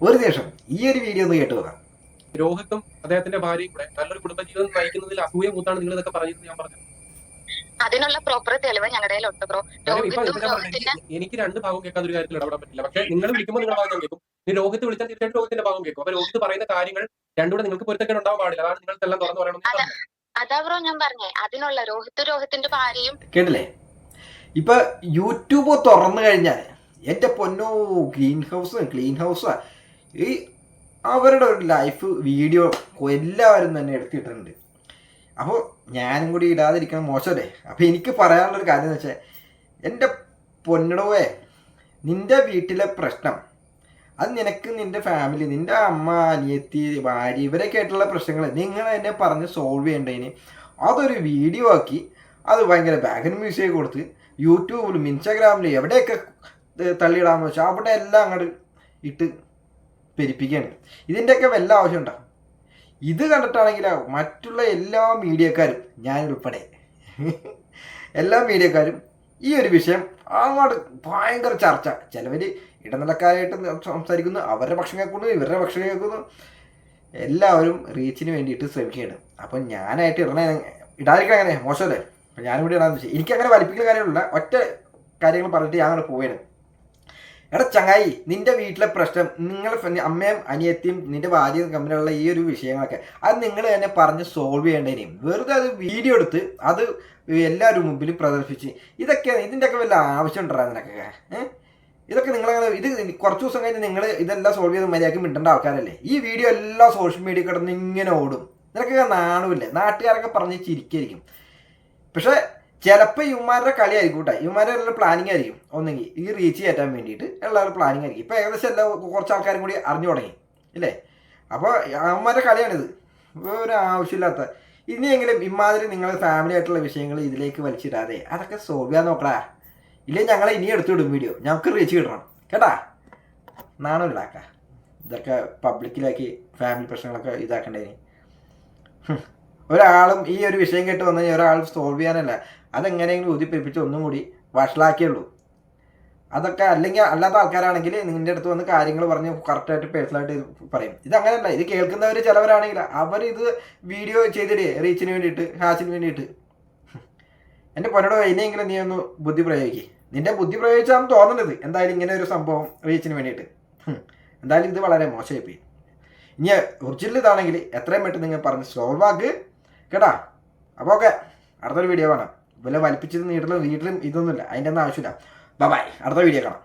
ഒരു നിമിഷം ഈ ഒരു വീഡിയോ ഒന്ന് കേട്ടു നോക്കാം. രോഹിത്തും അദ്ദേഹത്തിന്റെ ഭാര്യയും കൂടെ നല്ലൊരു കുടുംബജീവിതം നയിക്കുന്നതിൽ അസൂയ മൂത്താണ് നിങ്ങൾ ഇതൊക്കെ പറഞ്ഞത് ഞാൻ പറഞ്ഞു അതിനുള്ള പ്രോപ്പർ തെളിവ് ഞങ്ങളുടെ കയ്യിലുണ്ട് ബ്രോ എനിക്ക് രണ്ട് ഭാഗം കേൾക്കാൻ ഒരു കാര്യത്തിൽ ഇടപെടാൻ പറ്റില്ല. പക്ഷെ നിങ്ങൾ വിളിക്കുമ്പോൾ നിങ്ങളുടെ ഭാഗം കേൾക്കും. നീ രോഹിത്ത് വിളിച്ചാൽ തീർച്ചയായിട്ടും രോഹിത്തിന്റെ ഭാഗം കേൾക്കും. അപ്പൊ രോഹിത്ത് പറയുന്ന കാര്യങ്ങൾ രണ്ടുകൂടെ നിങ്ങൾക്ക് പൊരുത്തക്കേട് ഉണ്ടാവാൻ പാടില്ല. അതാണ് നിങ്ങൾക്കെല്ലാം തുറന്നു പറയണം അതാ ബ്രോ ഞാൻ പറഞ്ഞേ. അതിനുള്ള രോഹിത്ത് രോഹിത്തിന്റെ ഭാര്യയും കേട്ടില്ലേ? ഇപ്പൊ യൂട്യൂബ് തുറന്നു കഴിഞ്ഞാൽ എന്റെ പൊന്നോ ഗ്രീൻ ഹൗസ് ക്ലീൻ ഹൗസ് ഈ അവരുടെ ഒരു ലൈഫ് വീഡിയോ എല്ലാവരും തന്നെ എടുത്തിട്ടുണ്ട്. അപ്പോൾ ഞാനും കൂടി ഇടാതിരിക്കണം മോശമല്ലേ? അപ്പോൾ എനിക്ക് പറയാനുള്ളൊരു കാര്യം എന്ന് വെച്ചാൽ എന്റെ പൊന്നടവേ നിന്റെ വീട്ടിലെ പ്രശ്നം അത് നിനക്ക് നിന്റെ ഫാമിലി നിന്റെ അമ്മ അനിയത്തി ഭാര്യ ഇവരൊക്കെ ആയിട്ടുള്ള പ്രശ്നങ്ങൾ നിങ്ങൾ എന്നെ പറഞ്ഞ് സോൾവ് ചെയ്യേണ്ടതിന് അതൊരു വീഡിയോ ആക്കി അത് ഭയങ്കര ബാഗൻ മ്യൂസിക് കൊടുത്ത് യൂട്യൂബിലും ഇൻസ്റ്റാഗ്രാമിലും എവിടെയൊക്കെ തള്ളിയിടാമെന്ന് വെച്ചാൽ അവിടെ എല്ലാം അങ്ങോട്ട് ഇട്ട് പെരിപ്പിക്കുകയാണ് ഇതിന്റെയൊക്കെ വല്ല ആവശ്യമുണ്ടോ? ഇത് കണ്ടിട്ടാണെങ്കിൽ മറ്റുള്ള എല്ലാ മീഡിയക്കാരും ഞാൻ ഉൾപ്പെടെ എല്ലാ മീഡിയക്കാരും ഈ ഒരു വിഷയം അങ്ങോട്ട് ഭയങ്കര ചർച്ച. ചിലവർ ഇടനിലക്കാരായിട്ട് സംസാരിക്കുന്നു അവരുടെ പക്ഷം കേൾക്കുന്നു ഇവരുടെ പക്ഷം കേൾക്കുന്നു. എല്ലാവരും റീച്ചിന് വേണ്ടിയിട്ട് ശ്രമിക്കുകയാണ്. അപ്പം ഞാനായിട്ട് ഇടണ ഇടാതിരിക്കണം അങ്ങനെ മോശമല്ലേ? അപ്പം ഞാനും കൂടി ഇടാന്ന് വെച്ചാൽ എനിക്കങ്ങനെ വലിപ്പിക്കുന്ന കാര്യങ്ങളില്ല ഒറ്റ കാര്യങ്ങൾ പറഞ്ഞിട്ട് ഞാൻ അങ്ങനെ പോവുകയാണ്. എടാ ചങ്ങായി നിന്റെ വീട്ടിലെ പ്രശ്നം നിങ്ങളെ അമ്മയും അനിയത്തിയും നിന്റെ ഭാര്യയും തമ്മിലുള്ള ഈ ഒരു വിഷയങ്ങളൊക്കെ അത് നിങ്ങൾ തന്നെ പറഞ്ഞ് സോൾവ് ചെയ്യേണ്ടതിനും വെറുതെ അത് വീഡിയോ എടുത്ത് അത് എല്ലാവരും മുമ്പിൽ പ്രദർശിപ്പിച്ച്. ഇതൊക്കെ ഇതിന്റെയൊക്കെ വല്ല ആവശ്യം ഉണ്ടാകും നിനക്കൊക്കെ? ഏഹ് ഇതൊക്കെ നിങ്ങളങ്ങനെ ഇത് കുറച്ച് ദിവസം കഴിഞ്ഞ് നിങ്ങൾ ഇതെല്ലാം സോൾവ് ചെയ്ത് മര്യാദയ്ക്ക് മിണ്ടേണ്ട ആൾക്കാരല്ലേ? ഈ വീഡിയോ എല്ലാം സോഷ്യൽ മീഡിയ കിടന്ന് ഇങ്ങനെ ഓടും. നിനക്കൊക്കെ നാണുമില്ലേ? നാട്ടുകാരൊക്കെ പറഞ്ഞ് ചിരിക്കായിരിക്കും. പക്ഷേ ചിലപ്പോൾ ഇവന്മാരുടെ കളിയായിരിക്കും കേട്ടോ ഇവന്മാരുടെ എല്ലാവരും പ്ലാനിങ് ആയിരിക്കും. ഒന്നെങ്കിൽ ഈ റീച്ച് കയറ്റാൻ വേണ്ടിയിട്ട് എല്ലാവരും പ്ലാനിങ് ആയിരിക്കും. ഇപ്പോൾ ഏകദേശം എല്ലാ കുറച്ച് ആൾക്കാരും കൂടി അറിഞ്ഞു തുടങ്ങി. ഇല്ലേ? അപ്പോൾ അവന്മാരുടെ കളിയാണിത്. ഒരു ആവശ്യമില്ലാത്ത ഇനിയെങ്കിലും ഇമാതിരി നിങ്ങളുടെ ഫാമിലി ആയിട്ടുള്ള വിഷയങ്ങൾ ഇതിലേക്ക് വലിച്ചിടാതെ അതൊക്കെ സോൾവ് ചെയ്യാൻ നോക്കടാ. ഇല്ലേ ഞങ്ങളെ ഇനി എടുത്തുവിടും വീഡിയോ ഞങ്ങൾക്ക് റീച്ച് കിട്ടണം. കേട്ടാ? നാണോ ഇടാക്ക ഇതൊക്കെ. പബ്ലിക്കിലാക്കി ഫാമിലി പ്രശ്നങ്ങളൊക്കെ ഇതാക്കണ്ടേ. ഒരാളും ഈ ഒരു വിഷയം കേട്ട് വന്നു കഴിഞ്ഞാൽ ഒരാൾ സോൾവ് ചെയ്യാനല്ല. അതെങ്ങനെയെങ്കിലും ഊതിപ്പിപ്പിച്ച് ഒന്നും കൂടി വഷളാക്കിയുള്ളൂ. അതൊക്കെ അല്ലെങ്കിൽ അല്ലാത്ത ആൾക്കാരാണെങ്കിൽ നിങ്ങളുടെ അടുത്ത് വന്ന് കാര്യങ്ങൾ പറഞ്ഞ് കറക്റ്റായിട്ട് പേഴ്സണലായിട്ട് പറയും. ഇത് അങ്ങനെയല്ല. ഇത് കേൾക്കുന്നവർ ചിലവരാണെങ്കിൽ അവർ ഇത് വീഡിയോ ചെയ്തിട്ട് റീച്ചിന് വേണ്ടിയിട്ട് ഹാച്ചിന് വേണ്ടിയിട്ട്. എന്റെ പൊന്നോട് ഇനിയെങ്കിലും നീ ഒന്ന് ബുദ്ധി പ്രയോഗിക്കുക നിന്റെ ബുദ്ധി പ്രയോഗിച്ചാൽ തോന്നുന്നത് എന്തായാലും ഇങ്ങനെ ഒരു സംഭവം റീച്ചിന് വേണ്ടിയിട്ട്. എന്തായാലും ഇത് വളരെ മോശമായി പോയി. ഇനി ഒറിജിനൽ ഇതാണെങ്കിൽ എത്രയും പെട്ടെന്ന് നിങ്ങൾ പറഞ്ഞ് സോൾവ് ആക്ക്. കേട്ടാ? അപ്പോൾ ഓക്കെ. അടുത്തൊരു വീഡിയോ കാണാം. വല്ല വലിപ്പിച്ചത് നീട്ടിലും വീട്ടിലും ഇതൊന്നുമില്ല. അതിന്റെ ഒന്നും ആവശ്യമില്ല. ബൈ അടുത്ത വീഡിയോ കാണാം.